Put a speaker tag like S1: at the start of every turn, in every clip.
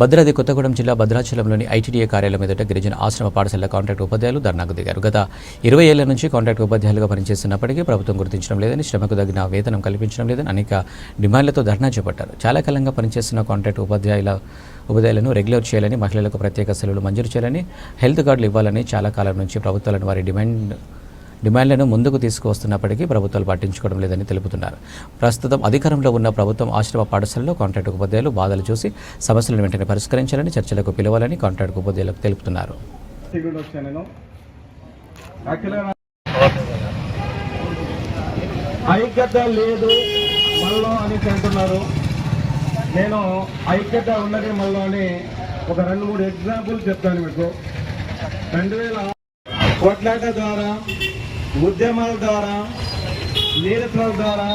S1: భద్రాద్రి కొత్తగూడెం జిల్లా భద్రాచలంలోని ఐటీడీఏ కార్యాలయం ఎదుట గిరిజన ఆశ్రమ పాఠశాల కాంట్రాక్ట్ ఉపాధ్యాయులు ధర్నాకు దిగారు. గత ఇరవై ఏళ్ళ నుంచి కాంట్రాక్ట్ ఉపాధ్యాయులుగా పనిచేస్తున్నప్పటికీ ప్రభుత్వం గుర్తించడం లేదని శ్రమకు తగిన వేతనం కల్పించడం లేదని అనేక డిమాండ్లతో ధర్నా చేపట్టారు. చాలా కాలంగా పనిచేస్తున్న కాంట్రాక్ట్ ఉపాధ్యాయుల ఉపాధ్యాయులను రెగ్యులర్ చేయాలని మహిళలకు ప్రత్యేక సెలవులు మంజూరు చేయాలని హెల్త్ కార్డులు ఇవ్వాలని చాలా కాలం నుంచి ప్రభుత్వాలను వారి డిమాండ్ డిమాండ్లను ముందుకు తీసుకువస్తున్నప్పటికీ ప్రభుత్వాలు పట్టించుకోవడం లేదని తెలుపుతున్నారు. ప్రస్తుతం అధికారంలో ఉన్న ప్రభుత్వం ఆశ్రమ పాఠశాలలో కాంట్రాక్ట్ ఉపాధ్యాయులు బాధలు చూసి సమస్యలను వెంటనే పరిష్కరించాలని చర్చలకు పిలవాలని కాంట్రాక్ట్ ఉపాధ్యాయులకు తెలుపుతున్నారు.
S2: ఐక్యత లేదు మళ్ళీ అని అంటున్నారు. నేను ఐక్యత ఉన్నది మళ్ళీ అని ఒక రెండు మూడు ఎగ్జాంపుల్ చెప్తాను మీకు. రెండు వేల కొట్లాట ద్వారా ఉద్యమాల ద్వారా నిరసనల ద్వారా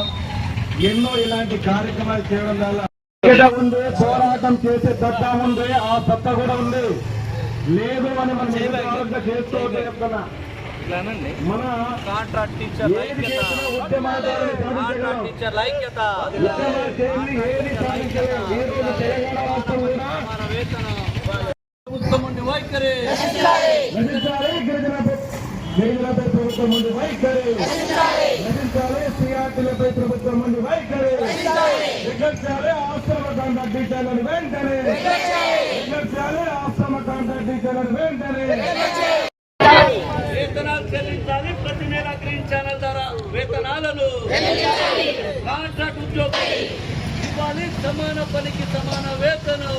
S2: ఎన్నో ఇలాంటి కార్యక్రమాలు చేయడం వల్ల ఉంది పోరాటం చేసే సత్తా ఉంది ఆ సత్తా కూడా ఉంది. లేదు అని మనం చేసుకోవద్దు చెప్తున్నా. మన
S3: కాంట్రాక్ట్ టీచర్ కాంట్రాక్ట్ టీచర్ ప్రభుత్వం వైఖరి
S2: గిరిజనపై ప్రభుత్వం ముందు వైఖరి. నశించాలి సిఆర్టీలపై ప్రభుత్వం ముందు వైఖరి. ఎగర్చాలి ఆశ్రమ కాంట్రాక్ట్ టీచర్లను వెంటనే ఎగర్చాలి ఆశ్రమ కాంట్రాక్ట్ టీచర్లను వెంటనే
S3: వేతనాలు చెల్లించాలి ప్రతి నెల గ్రీన్ ఛానల్ ద్వారా వేతనాలను. కాంట్రాక్ట్ ఉద్యోగులు ఇవ్వాలి సమాన పనికి సమాన వేతనం.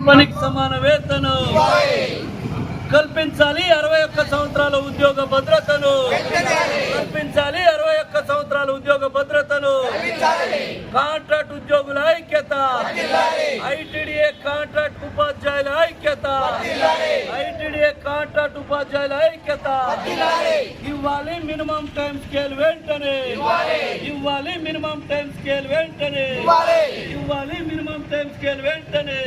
S3: పనికి సమాన వేతనం. కల్పించాలి. అరవై ఒక్క సంవత్సరాల ఉద్యోగ భద్రతను కల్పించాలి. అరవై ఒక్క సంవత్సరాల ఉద్యోగ భద్రతను కాంట్రాక్ట్ ఉద్యోగుల ఐక్యత. ఐటీడీఏ కాంట్రాక్ట్ ఉపాధ్యాయుల ఐక్యత. ఐటీడీఏ కాంట్రాక్ట్ ఉపాధ్యాయుల ఐక్యత. ఇవ్వాలి మినిమం టైం స్కేల్ వెంటనే. ఇవ్వాలి. మినిమం టైం స్కేల్ వెంటనే. ఇవ్వాలి. మినిమం టైం స్కేల్ వెంటనే.